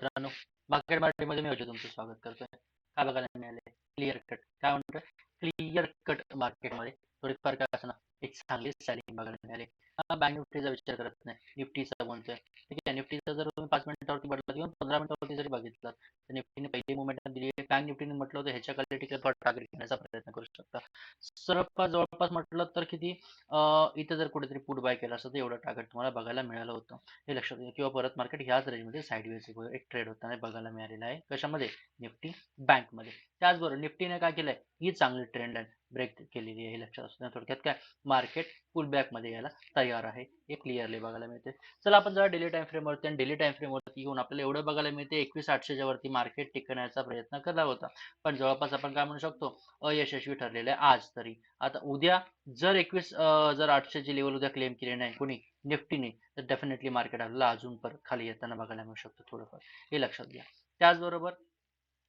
मार्केटमध्ये मी तुमचं स्वागत करतोय. काय बघायला मिळाले क्लिअर कट काय म्हणतोय? क्लिअर कट मार्केटमध्ये थोडीफार काय असं एक चांगली सॅलिंग बघायला मिळाली. बँक निफ्टीचा विचार करत नाही. निफ्टीचा बोलतोय. ठीक आहे निफ्टीचा जर तुम्ही पाच मिनिटावरती बघितला किंवा पंधरा मिनिटावरती जरी बघितलं तर निफ्टीने पहिली मुवमेंट दिली बँक निफ्टीने म्हटलं होतं ह्याच्या खाली थोडा टार्गेट घेण्याचा प्रयत्न करू शकता. जवळपास जवळपास म्हटलं तर किती इथं जर कुठेतरी पुट बाय केला असतं तर एवढं टार्गेट तुम्हाला बघायला मिळालं होतं. हे लक्षात घ्या किंवा परत मार्केट ह्याच रेंजमध्ये साईडवेज एक ट्रेड होताना बघायला मिळालेला आहे. कशामध्ये? निफ्टी बँकमध्ये त्याचबरोबर निफ्टीने काय केलंय? ही चांगली ट्रेंड आहे. ब्रेक केलेली आहे हे लक्षात असतं. थोडक्यात काय? मार्केट पुल बॅकमध्ये यायला तयार आहे. हे क्लिअरली बघायला मिळते. चला आपण जरा डेली टाइम फ्रेम वरती आणि डेली टाइम फ्रेम वरती येऊन आपल्याला एवढं बघायला मिळते. एकवीस आठशेच्या वरती मार्केट टिकण्याचा प्रयत्न केला होता. पण जवळपास आपण काय म्हणू शकतो? अयशस्वी ठरलेलं आहे आज तरी. आता उद्या जर एकवीस जर आठशेची लेवल उद्या क्लेम केली नाही कोणी? निफ्टीने तर डेफिनेटली मार्केट आपल्याला अजून पर खाली येताना बघायला मिळू शकतो थोडंफार. हे लक्षात घ्या. त्याचबरोबर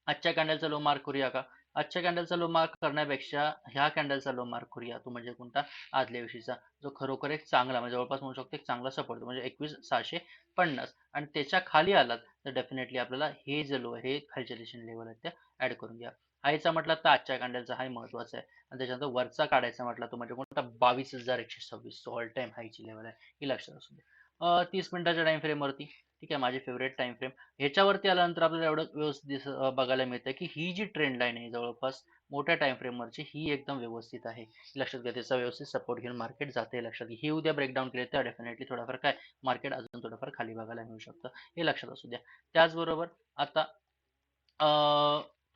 आजच्या कॅन्डलचा लो मार्क करूया का? आजच्या कॅन्डलचा लो मार्क करण्यापेक्षा ह्या कॅन्डलचा लो मार्क करूया तो म्हणजे कोणता? आदल्या दिवशीचा जो खरोखर एक चांगला म्हणजे जवळपास म्हणू शकतो एक चांगला सपोर्ट म्हणजे एकवीस सहाशे पन्नास. आणि त्याच्याखाली आलात तर डेफिनेटली आपल्याला हे जे लो आहे हे खालच्या दिशेने लेवल आहेत त्या ऍड करून घ्या. हायचा म्हटलं तर आजच्या कॅन्डलचा हाय महत्त्वाचा आहे. आणि त्याच्यानंतर वरचा काढायचा म्हटलं तो म्हणजे कोणता? बावीस हजार एकशे सव्वीस. ऑल टाइम हायची लेवल आहे. ही लक्षात असू दे. तीस मिनिटाच्या टाइम फ्रेमवरती ठीक आहे माझे फेवरेट टाइम फ्रेम ह्याच्यावरती आल्यानंतर आपल्याला एवढं व्यवस्थित दिस बघायला मिळतं की ही जी ट्रेंड लाईन आहे जवळपास मोठ्या टाइम फ्रेमवरची ही एकदम व्यवस्थित आहे. लक्षात घ्या त्याचा व्यवस्थित सपोर्ट घेऊन मार्केट जाते लक्षात घ्या. ही उद्या ब्रेकडाऊन केले तर डेफिनेटली थोडाफार काय मार्केट अजून थोडंफार खाली बघायला मिळू शकतं. हे लक्षात असू द्या. त्याचबरोबर आता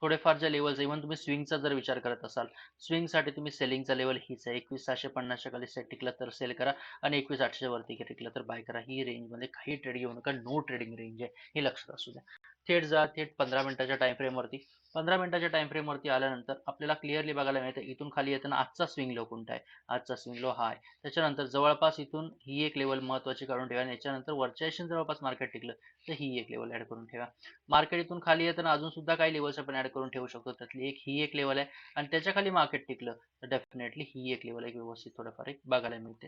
थोडेफार ज्या लेवल्स इव्हन तुम्ही स्विंगचा जर विचार करत असाल स्विंगसाठी तुम्ही सेलिंगचा लेवल हीच आहे. एकवीस सहाशे पन्नासच्या खाली सेट टिकला तर सेल करा आणि एकवीस आठशे वरती टिकला तर बाय करा. ही रेंजमध्ये काही ट्रेड घेऊ नका. नो ट्रेडिंग रेंज आहे. हे लक्षात असू द्या. थेट जा थेट पंधरा मिनिटाच्या टाइम फ्रेमवरती पंधरा मिनिटाच्या टाइम फ्रेमवरती आल्यानंतर आपल्याला क्लिअरली बघायला मिळतं इथून खाली येताना आजचा स्विंग लो कोणता आहे? आजचा स्विंग लो हा आहे. त्याच्यानंतर जवळपास इथून ही एक लेवल महत्वाची काढून ठेवा आणि याच्यानंतर वरच्या जवळपास मार्केट टिकलं तर ही एक लेवल ऍड करून ठेवा. मार्केट इथून खाली येताना अजून सुद्धा काही लेवल्स आपण ऍड करून ठेवू शकतो. त्यातली एक ही एक लेवल आहे आणि त्याच्याखाली मार्केट टिकलं तर डेफिनेटली ही एक लेवल एक व्यवस्थित थोडंफार एक बघायला मिळते.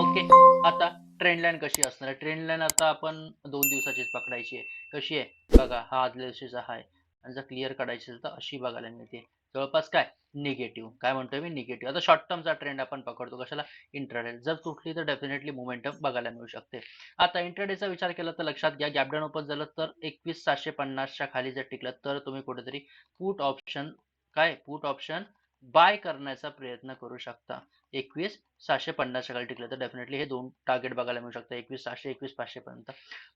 ओके आता ट्रेंड लाईन कशी असणार आहे? ट्रेंड लाईन आता आपण दोन दिवसाचीच पकडायची आहे. कशी आहे? बघा हा आदल्या दिवशीचा आहे. आणि जर क्लिअर काढायची असेल तर अशी बघायला मिळते. जवळपास काय? निगेटिव्ह काय म्हणतोय मी? निगेटिव्ह आता शॉर्ट टर्मचा ट्रेंड आपण पकडतो. कशाला? इंट्राडे जर तुटली तर डेफिनेटली मुवमेंटम बघायला मिळू शकते. आता इंट्राडेचा विचार केला तर लक्षात घ्या गॅपडाऊन ओपन झालं तर एकवीस सातशे पन्नासच्या खाली जर टिकलं तर तुम्ही कुठेतरी पुट ऑप्शन काय? पुट ऑप्शन बाय करण्याचा प्रयत्न करू शकता. एकवीस सहाशे पन्नासच्या खाली टिकलं तर डेफिनेटली हे दोन टार्गेट बघायला मिळू शकतं. एकवीस सहाशे एकवीस पाचशे पर्यंत.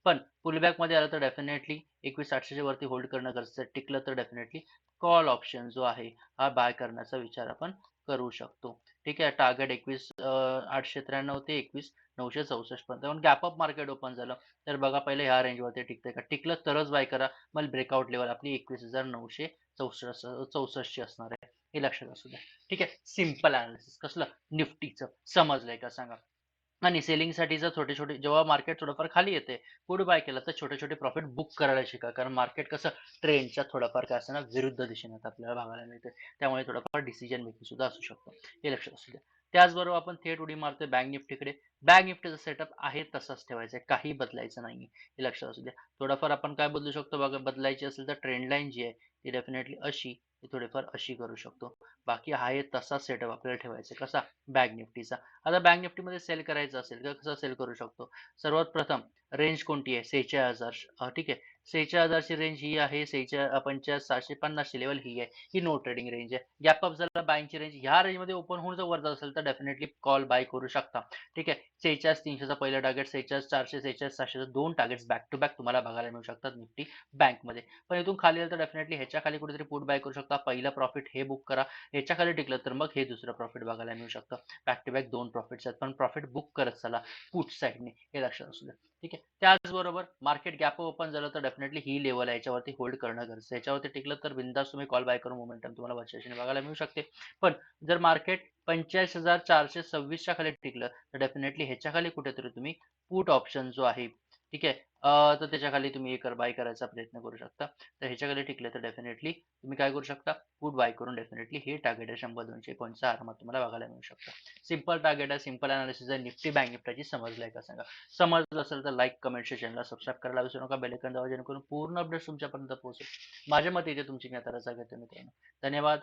पण पुलबॅकमध्ये आलं तर डेफिनेटली एकवीस आठशेच्या वरती होल्ड करणं गरजेचं आहे. टिकलं तर डेफिनेटली कॉल ऑप्शन जो आहे हा बाय करण्याचा विचार आपण करू शकतो. ठीक आहे टार्गेट एकवीस आठशे त्र्याण्णव ते एकवीस नऊशे चौसष्ट पर्यंत. पण गॅपअप मार्केट ओपन झालं तर बघा पहिले ह्या रेंजवरती टिकते का? टिकलं तरच बाय करा. मग ब्रेकआउट लेवल आपली एकवीस हजार नऊशे चौसष्ट चौसष्टची असणार आहे. हे लक्षात असू द्या. ठीक आहे? सिंपल अनालिसिस कसलं? निफ्टीचं. समजलंय का सांगा? आणि सेलिंगसाठीचं जर छोटे छोटे जेव्हा मार्केट थोडंफार खाली येते पुढ बाय केलं तर छोटे छोटे प्रॉफिट बुक करायला शिका. कारण मार्केट कसं? ट्रेंडच्या थोडंफार काय असताना विरुद्ध दिशेने आपल्याला बघायला मिळते त्यामुळे थोडंफार डिसिजन मेकिंग सुद्धा असू शकतो. हे लक्षात असू द्या. त्याचबरोबर आपण थेट उडी मारतोय बँक निफ्टीकडे. बँक निफ्टीचा सेटअप आहे तसाच ठेवायचा आहे काही बदलायचं नाही हे लक्षात असू द्या. थोडंफार आपण काय बदलू शकतो? बघा बदलायची असेल तर ट्रेंड लाईन जी आहे ती डेफिनेटली अशी ती थोडीफार अशी करू शकतो. बाकी आहे तसा सेटअप आपल्याला ठेवायचा कसा? बँक निफ्टीचा. आता बँक निफ्टीमध्ये सेल करायचं असेल तर कसा सेल करू शकतो? सर्वात प्रथम रेंज कोणती आहे? सेहेचाळीस हजार. ठीक आहे. सेहेचाळीस हजारची रेंज ही आहे सेहेचाळीस पंचाळीस सहाशे पन्नासची लेवल ही आहे ही नो ट्रेडिंग रेंज आहे. गॅप अप झाला बाईंगची रेंज ह्या रेंजमध्ये ओपन होऊन जर वरचा असेल तर डेफिनेटली कॉल बाय करू शकता. ठीक आहे? सेहेचाळीस तीनशेचा पहिला टार्गेट सेहेचाळीस चारशे सेहेचाळीस सहाशे दोन टार्गेट्स बॅक टू बॅक तुम्हाला बघायला मिळू शकतात निफ्टी बँकमध्ये पण इथून खाली आलं तर डेफिनेटली ह्याच्या खाली कुठेतरी पुट बाय करू शकता. पहिलं प्रॉफिट हे बुक करा. ह्याच्या खाली टिकलं तर मग हे दुसरं प्रॉफिट बघायला मिळू शकतं. बॅक टू बॅक दोन प्रॉफिट्स आहेत. पण प्रॉफिट बुक करत चला. पुट साईडने हे लक्षात असू द्या. ठीक आहे. त्याचबरोबर मार्केट गॅप ओपन झालं तर डेफिनेटली ही लेवल आहे. याच्यावरती होल्ड करणं गरजेचं याच्यावरती टिकलं तर बिंदास तुम्ही कॉल बाय करून मोमेंटम तुम्हाला वर्षाशी बघायला मिळू शकते. पण जर मार्केट पंचेचाळीस हजार चारशे सव्वीसच्या खाली टिकलं तर डेफिनेटली ह्याच्या खाली कुठेतरी तुम्ही पुट ऑप्शन जो आहे ठीक आहे? तर त्याच्याखाली तुम्ही एकर बाय करायचा प्रयत्न करू शकता. तर ह्याच्या खाली टिकले तर डेफिनेटली तुम्ही काय करू शकता? पुट बाय करून डेफिनेटली हे टार्गेट आहे शंभर दोनशे पॉईंटचा आरामात तुम्हाला बघायला मिळू शकतं. सिंपल टार्गेट आहे सिंपल अनालिसिस आहे. निफ्टी बँक निफ्टाची समजलाय का सांगा? समजलं असेल तर लाईक कमेंट चॅनलला सबस्क्राईब करायला विसरू नका. बेलेकन दावा जेणेकरून पूर्ण अपडेट तुमच्यापर्यंत पोहोचेल. माझ्या मते इथे तुमची मी आता रजा घेतो मित्रांनो. धन्यवाद.